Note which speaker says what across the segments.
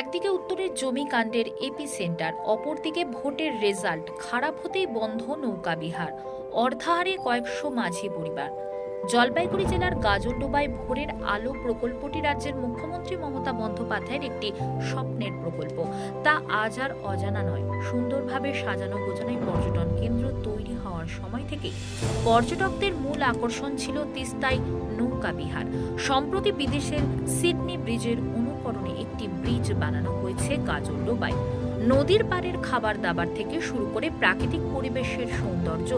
Speaker 1: একদিকে উত্তরের জমি কাণ্ডের এপি সেন্টার, অপরদিকে ভোটের রেজাল্ট খারাপ হতেই বন্ধ নৌকা বিহার, অর্ধাহারে কয়েকশো মাঝি পরিবার। জলপাইগুড়ি জেলার গাজলডোবায় ভোরের আলো প্রকল্পটি রাজ্যের মুখ্যমন্ত্রী মমতা বন্দ্যোপাধ্যায়ের একটি স্বপ্নের প্রকল্প। তা আজ আর অজানা নয়। সুন্দরভাবে সাজানো গোছানো পর্যটন কেন্দ্র তৈরি হওয়ার সময় থেকে পর্যটকদের মূল আকর্ষণ ছিল তিস্তায় নৌকা বিহার। সম্প্রতি বিদেশের সিডনি ব্রিজের অনুকরণে একটি ব্রিজ বানানো হয়েছে গাজলডোবায় নদীর পাড়ের খাবার দাবার থেকে শুরু করে প্রাকৃতিক পরিবেশের সৌন্দর্য,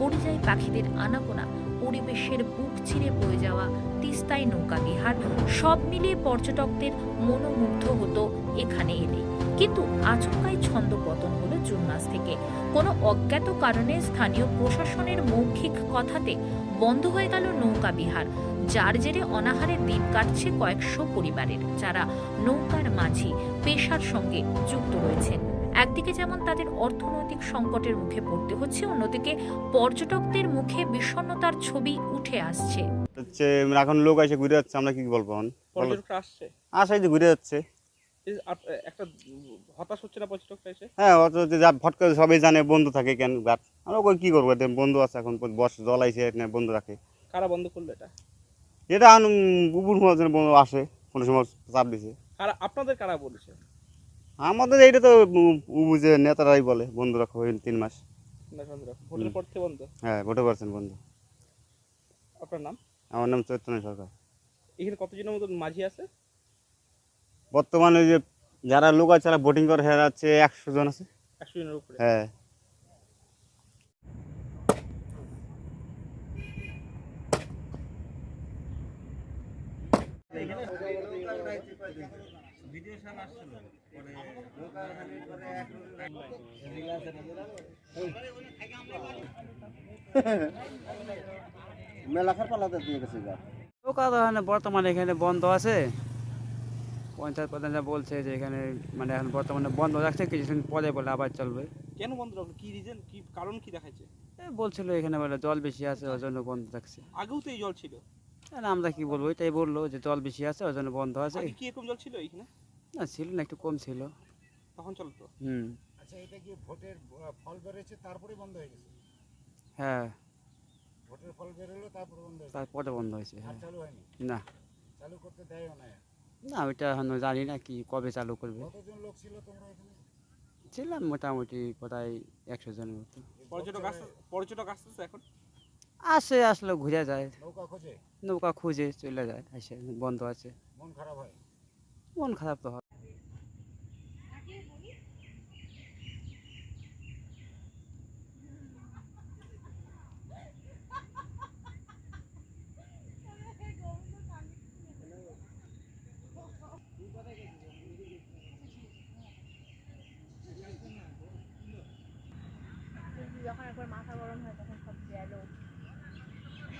Speaker 1: পরিযায়ী পাখিদের আনাগোনা, পরিবেশের বুক চিরে বয়ে যাওয়া তিস্তায় নৌকা বিহার, সব মিলিয়ে পর্যটকদের মনোমুগ্ধ হতো এখানে এলে কিন্তু আচমকাই ছন্দ পতন হলো জুন মাস থেকে। কোনো অজ্ঞাত কারণে স্থানীয় প্রশাসনের মৌখিক কথাতে বন্ধ হয়ে গেল নৌকা বিহার। যার জেরে অনাহারে দিন কাটছে কয়েকশো পরিবারের যারা নৌকার মাঝি পেশার সঙ্গে যুক্ত রয়েছেন। একদিকে যেমন তাদের অর্থনৈতিক সংকটের মুখে পড়তে হচ্ছে অন্যদিকে পর্যটকদের মুখে বিষণ্ণতার ছবি উঠে আসছে।
Speaker 2: হচ্ছে এখন লোক এসে ঘুরে যাচ্ছে আমরা কি বলব
Speaker 3: আসছে?
Speaker 2: আসাই যে ঘুরে যাচ্ছে।
Speaker 3: একটা হতাশ হচ্ছে না পর্যটকরা এসে?
Speaker 2: হ্যাঁ অত যে যা ফট করে সবাই জানে বন্ধু থাকে কেন গাছ আমরা কি করব? বন্ধু আছে এখন বস জল আইসে বন্ধু রাখে।
Speaker 3: কারা বন্ধ করল এটা?
Speaker 2: এটা কুকুর মহাজন আসে কোনো সময় চাপ দিছে।
Speaker 3: কারা আপনাদের কারা বলেছে?
Speaker 2: আমাদের এইটা তো উ নেতারাই বলে বন্ধু রাখো ওই তিন মাস।
Speaker 3: বন্ধুরা ভোটের পর থেকে বন্ধ?
Speaker 2: হ্যাঁ ভোটে পারছেন বন্ধু।
Speaker 3: আপনার নাম?
Speaker 2: আমার নাম চৈতন্য সরকার।
Speaker 3: এখানে কতজনের মতো মাঝি আছে?
Speaker 2: বর্তমানে যে যারা লোক আছে যারা বোটিং করে হ্যাঁ আছে একশো জন আছে।
Speaker 3: একশো জনের উপরে।
Speaker 2: হ্যাঁ। মেলাখার পালাতে দিয়ে গেছে
Speaker 4: নৌকা তো এখানে বর্তমানে এখানে বন্ধ আছে। পঞ্চায়েত প্রধানরা বলছে যে এখানে মানে এখন বর্তমানে বন্ধ রাখছে কিছুদিন পরে বলে আবার চলবে।
Speaker 3: কেন বন্ধ রাখল? কি রিজন কি কারণ কি দেখাচ্ছে?
Speaker 4: এ বলছিল এখানে বলে জল বেশি আছে ওই জন্য বন্ধ রাখছে।
Speaker 3: আগেও তো এই জল ছিল।
Speaker 4: আর আমরা কি বলব? এটাই বলল যে জল বেশি আছে ওই জন্য বন্ধ আছে।
Speaker 3: কি এরকম জল ছিল এখানে
Speaker 4: না ছিল না একটু কম ছিল।
Speaker 3: তখন চলতো।
Speaker 4: হুম।
Speaker 5: আচ্ছা এটা কি ভোটের ফল বেরোচ্ছে তারপরে বন্ধ হয়ে গেছে?
Speaker 4: হ্যাঁ।
Speaker 5: ভোটের ফল বেরোলো তারপরে বন্ধ হয়েছে?
Speaker 4: তারপরে বন্ধ হয়েছে
Speaker 5: আর
Speaker 4: হ্যাঁ।
Speaker 5: চালু হয়নি?
Speaker 4: না।
Speaker 5: চালু করতে দেয়ও না
Speaker 4: না ওইটা এখন জানি না কি কবে চালু করবে।
Speaker 5: কতজন লোক ছিল তোমরা এখানে?
Speaker 4: ছিলাম মোটামুটি প্রায় একশো জনের মতো।
Speaker 3: পর্যটক আসতে পর্যটক আসতেছে এখন?
Speaker 4: আসে আসলে ঘুরে যায়।
Speaker 5: নৌকা খোঁজে?
Speaker 4: নৌকা খুঁজে চলে যায় আসে বন্ধ আছে।
Speaker 5: মন খারাপ হয়?
Speaker 4: মন খারাপ তো হয়
Speaker 6: যখন একবার মাথা গরম হয় তখন সব গেল কি করিস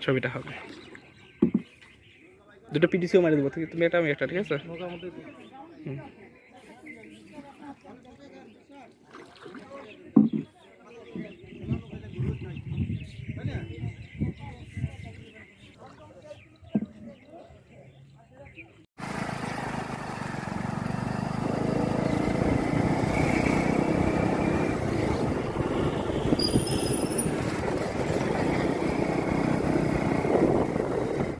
Speaker 3: ছবিটা হবে। দুটো পিটিসিও মারি দেবো। তুমি এটা আমি একটা ঠিক আছে? হুম।